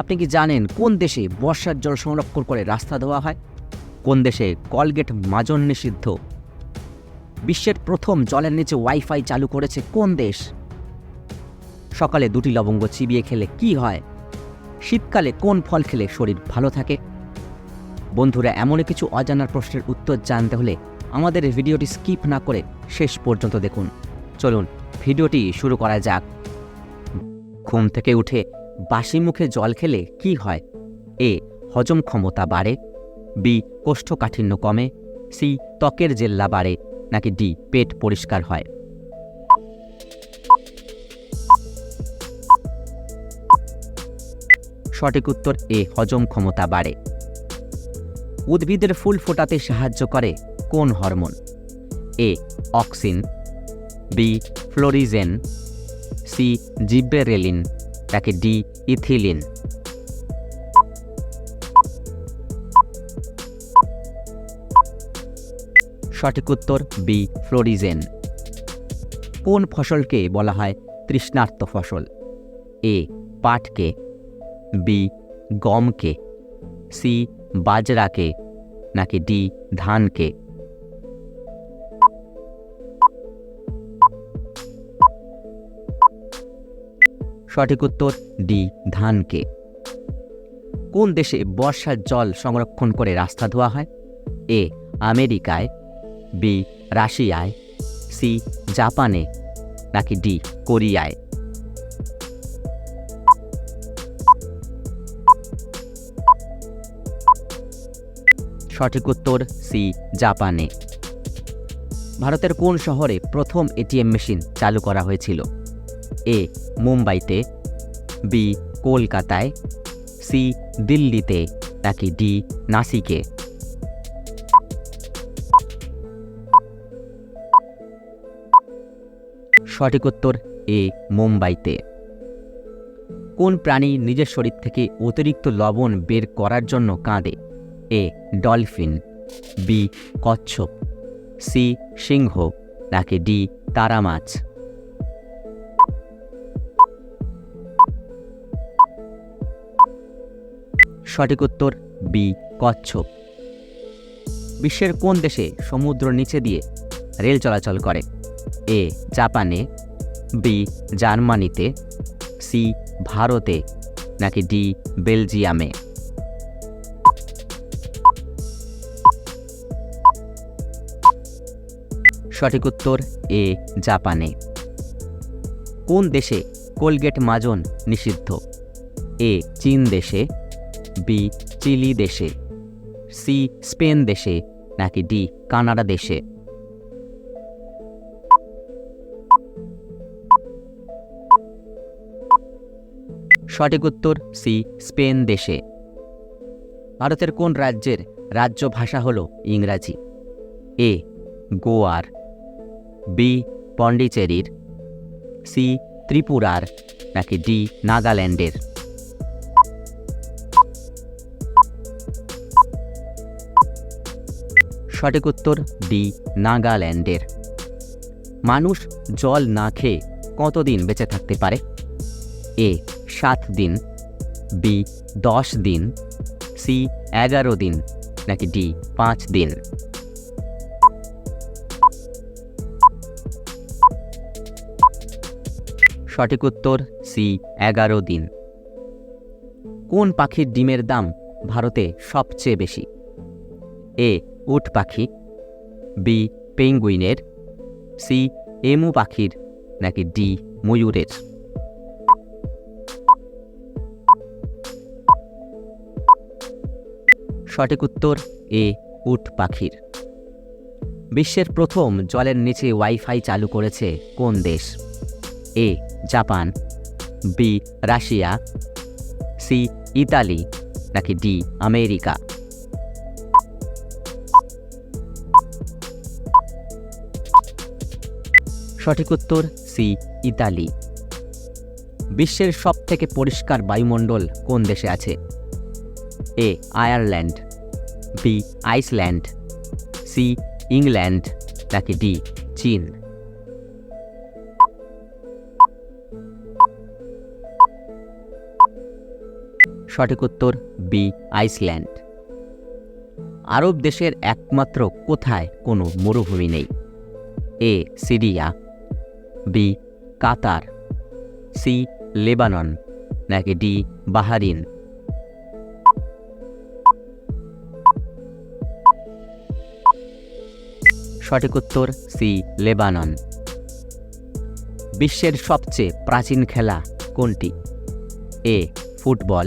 আপনি কি জানেন কোন দেশে বর্ষার জল সংরক্ষণ করে রাস্তা দেওয়া হয়? কোন দেশে কলগেট মাজন নিষিদ্ধ? বিশ্বের প্রথম জলের নিচে ওয়াইফাই চালু করেছে কোন দেশ? সকালে দুটি লবঙ্গ চিবিয়ে খেলে কি হয়? শীতকালে কোন ফল খেলে শরীর ভালো থাকে? বন্ধুরা, এমনই কিছু অজানার প্রশ্নের উত্তর জানতে হলে আমাদের ভিডিওটি স্কিপ না করে শেষ পর্যন্ত দেখুন। চলুন, ভিডিওটি শুরু করা যাক। ঘুম থেকে উঠে বাসি মুখে জল খেলে কি হয়? এ. হজম ক্ষমতা বাড়ে। বি. কোষ্ঠকাঠিন্য কমে। সি. ত্বকের জেল্লা বাড়ে, নাকি ডি. পেট পরিষ্কার হয়। সঠিক উত্তর, এ. হজম ক্ষমতা বাড়ে। উদ্ভিদের ফুল ফোটাতে সাহায্য করে কোন hormone? A. Auxin. B. Florigen. C. Gibberellin. নাকি ডি ইথিলিন। সঠিক উত্তর বি, ফ্লোরিজেন। কোন ফসলকে বলা হয় তৃষ্ণার্ত ফসল? এ, পাটকে। বি, গমকে। সি, বাজরাকে। নাকি ডি, ধানকে। সঠিক উত্তর ডি, ধানকে। কোন দেশে বর্ষার জল সংরক্ষণ করে রাস্তা ধোয়া হয়? এ, আমেরিকায়, বি, রাশিয়ায়, সি, জাপানে, নাকি ডি, কোরিয়ায়? সঠিক উত্তর সি, জাপানে। ভারতের কোন শহরে প্রথম এটিএম মেশিন চালু করা হয়েছিল? এ, মুম্বাইতে, বি, কলকাতায়, সি, দিল্লিতে, নাকি ডি, নাসিকে? সঠিক উত্তর এ, মুম্বাইতে। কোন প্রাণী নিজের শরীর থেকে অতিরিক্ত লবণ বের করার জন্য কাঁদে? এ, ডলফিন, বি, কচ্ছপ, সি, সিংহ, নাকি ডি, তারা মাছ? সঠিক উত্তর বি, কচ্ছপ। বিশ্বের কোন দেশে সমুদ্র নিচে দিয়ে রেল চলাচল করে? এ, জাপানে, বি, জার্মানিতে, সি, ভারতে, নাকি ডি, বেলজিয়ামে? সঠিক উত্তর এ, জাপানে। কোন দেশে কোলগেট মাজন নিষিদ্ধ? এ, চীন দেশে বি, চিলি দেশে। সি, স্পেন দেশে, নাকি ডি, কানাডা দেশে। সঠিক উত্তর, সি, স্পেন দেশে। ভারতের কোন রাজ্যের রাজ্য ভাষা হল ইংরাজি? এ, গোয়ার। বি, পন্ডিচেরির। সি, ত্রিপুরার, নাকি ডি, নাগাল্যান্ডের। সঠিক উত্তর ডি, নাগাল্যান্ডের। মানুষ জল না খেয়ে কতদিন বেঁচে থাকতে পারে? এ, সাত দিন, বি, দশ দিন, সি, এগারো দিন, নাকি ডি, পাঁচ দিন? সঠিক উত্তর সি, এগারো দিন। কোন পাখির ডিমের দাম ভারতে সবচেয়ে বেশি? এ উট পাখি, বি, পেঙ্গুইনের, সি, এমু পাখির, নাকি ডি, ময়ূরের। সঠিক উত্তর, এ, উট পাখির। বিশ্বের প্রথম জলের নিচে ওয়াইফাই চালু করেছে কোন দেশ? A, Japan, B, Russia, C, Italy, নাকি ডি, আমেরিকা। সঠিক উত্তর সি ইতালি। বিশ্বের সবথেকে পরিষ্কার বায়ুমণ্ডল কোন দেশে আছে? A Ireland. B Iceland. C England নাকি ডি চীন। সঠিক উত্তর বি আইসল্যান্ড। আরব দেশের একমাত্র কোথায় কোনো মরুভূমি নেই? A Syria. B Qatar C Lebanon নাকি ডি বাহারিন সঠিক উত্তর সি লেবানন। বিশ্বের সবচেয়ে প্রাচীন খেলা কোনটি? A football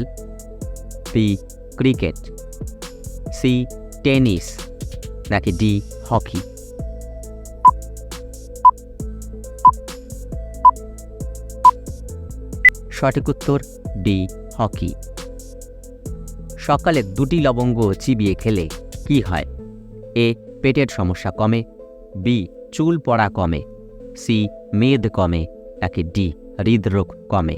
B cricket C tennis নাকি ডি হকি সঠিক উত্তর, ডি, হকি। সকালে দুটি লবঙ্গ চিবিয়ে খেলে কি হয়? এ, পেটের সমস্যা কমে। বি, চুল পড়া কমে। সি, মেদ কমে। নাকি ডি, হৃদরোগ কমে।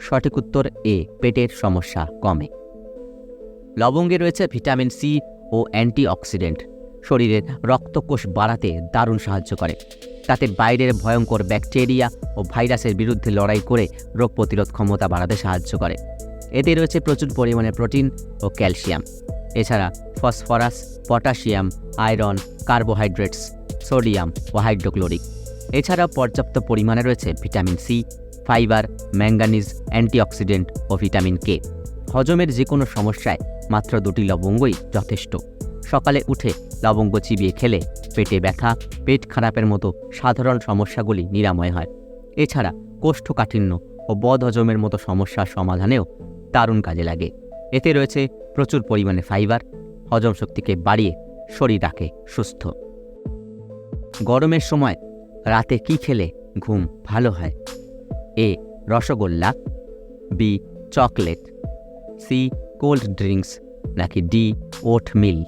সঠিক উত্তর, এ, পেটের সমস্যা কমে। লবঙ্গে রয়েছে ভিটামিন সি ও অ্যান্টিঅক্সিডেন্ট। শরীরের রক্তকোষ বাড়াতে দারুণ সাহায্য করে। তাতে বাইরের ভয়ঙ্কর ব্যাকটেরিয়া ও ভাইরাসের বিরুদ্ধে লড়াই করে রোগ প্রতিরোধ ক্ষমতা বাড়াতে সাহায্য করে। এতে রয়েছে প্রচুর পরিমাণে প্রোটিন ও ক্যালসিয়াম। এছাড়া phosphorus, potassium, iron, carbohydrates, sodium ও হাইড্রোক্লোরিক। এছাড়াও পর্যাপ্ত পরিমাণে রয়েছে vitamin C, fibre, manganese, antioxidant ও ভিটামিন কে। হজমের যে কোনো সমস্যায় মাত্র দুটি লবঙ্গই যথেষ্ট। সকালে উঠে লবঙ্গ চিবিয়ে খেলে পেটে ব্যথা, পেট খারাপের মতো সাধারণ সমস্যাগুলি নিরাময় হয়। এছাড়া কোষ্ঠকাঠিন্য ও বদ হজমের মতো সমস্যার সমাধানেও দারুণ কাজে লাগে। এতে রয়েছে প্রচুর পরিমাণে ফাইবার, হজম শক্তিকে বাড়িয়ে শরীর রাখে সুস্থ। গরমের সময় রাতে কি খেলে ঘুম ভালো হয়? A rasgulla, B chocolate, C cold drinks, নাকি ডি ওট মিল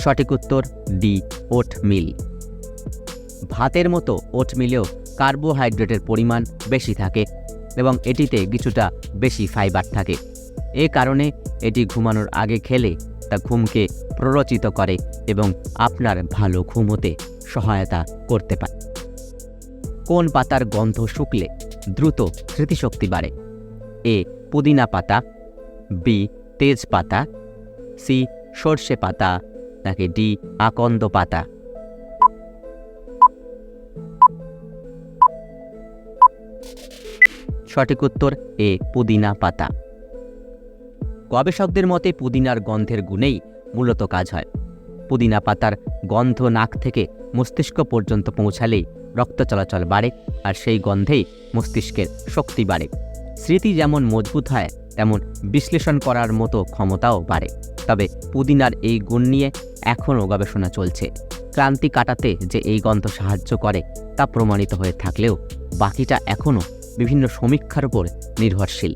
সঠিক উত্তর ডি ওট মিল ভাতের মতো ওট মিলেও কার্বোহাইড্রেটের পরিমাণ বেশি থাকে এবং এটিতে কিছুটা বেশি ফাইবার থাকে। এ কারণে এটি ঘুমানোর আগে খেলে তা ঘুমকে প্ররোচিত করে এবং আপনার ভালো ঘুমোতে সহায়তা করতে পারে। কোন পাতার গন্ধ শুকলে দ্রুত স্মৃতিশক্তি বাড়ে? এ, পুদিনা পাতা, বি, তেজপাতা, সি, সর্ষে পাতা নাকি ডি আকন্দ পাতা। সঠিক উত্তর, এ পুদিনা পাতা। গবেষকদের মতে পুদিনার গন্ধের গুণেই মূলত কাজ হয়। পুদিনা পাতার গন্ধ নাক থেকে মস্তিষ্ক পর্যন্ত পৌঁছালেই রক্ত চলাচল বাড়ে আর সেই গন্ধেই মস্তিষ্কের শক্তি বাড়ে। স্মৃতি যেমন মজবুত হয়, তেমন বিশ্লেষণ করার মতো ক্ষমতাও বাড়ে। তবে পুদিনার এই গুণ নিয়ে এখনও গবেষণা চলছে। ক্লান্তি কাটাতে যে এই গন্ধ সাহায্য করে তা প্রমাণিত হয়ে থাকলেও বাকিটা এখনও বিভিন্ন সমীক্ষার উপর নির্ভরশীল।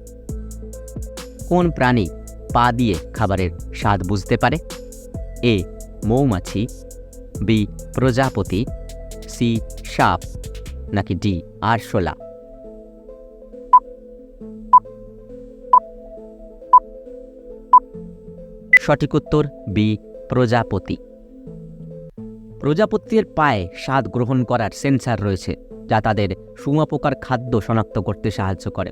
কোন প্রাণী পা দিয়ে খাবারের স্বাদ বুঝতে পারে? এ. মৌমাছি, বি. প্রজাপতি, সি. সাপ, নাকি ডি. আরশোলা। সঠিক উত্তর বি. প্রজাপতি। প্রজাপতির পায়ে স্বাদ গ্রহণ করার সেন্সার রয়েছে, যা তাদের শুঁয়াপোকার খাদ্য শনাক্ত করতে সাহায্য করে।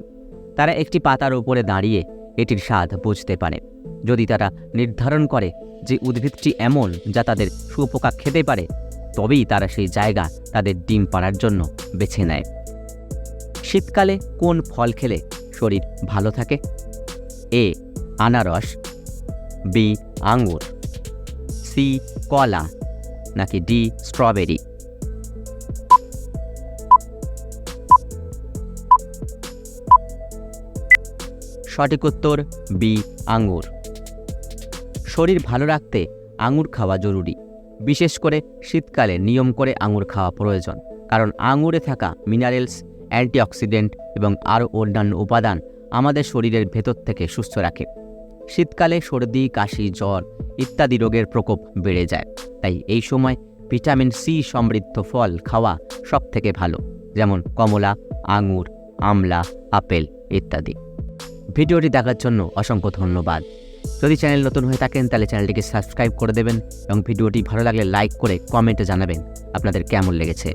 তারা একটি পাতার উপরে দাঁড়িয়ে এটির স্বাদ বুঝতে পারে। যদি তারা নির্ধারণ করে যে উদ্ভিদটি এমন যা তাদের শুঁয়োপোকা খেতে পারে, তবেই তারা সেই জায়গা তাদের ডিম পাড়ার জন্য বেছে নেয়। শীতকালে কোন ফল খেলে শরীর ভালো থাকে? এ, আনারস, বি, আঙ্গুর। সি, কলা, নাকি ডি, স্ট্রবেরি? সঠিক উত্তর, বি, আঙ্গুর। শরীর ভালো রাখতে আঙুর খাওয়া জরুরি। বিশেষ করে শীতকালে নিয়ম করে আঙুর খাওয়া প্রয়োজন, কারণ আঙুরে থাকা মিনারেলস, অ্যান্টিঅক্সিডেন্ট এবং আরও অন্যান্য উপাদান আমাদের শরীরের ভেতর থেকে সুস্থ রাখে। শীতকালে সর্দি, কাশি, জ্বর ইত্যাদি রোগের প্রকোপ বেড়ে যায়। তাই এই সময় ভিটামিন সি সমৃদ্ধ ফল খাওয়া সব থেকে ভালো, যেমন কমলা, আঙুর, আমলা, আপেল ইত্যাদি। ভিডিওটি দেখার জন্য অসংখ্য ধন্যবাদ। যদি চ্যানেল নতুন হয়ে থাকেন, তাহলে চ্যানেলটিকে সাবস্ক্রাইব করে দেবেন এবং ভিডিওটি ভালো লাগলে লাইক করে কমেন্টে জানাবেন আপনাদের কেমন লেগেছে।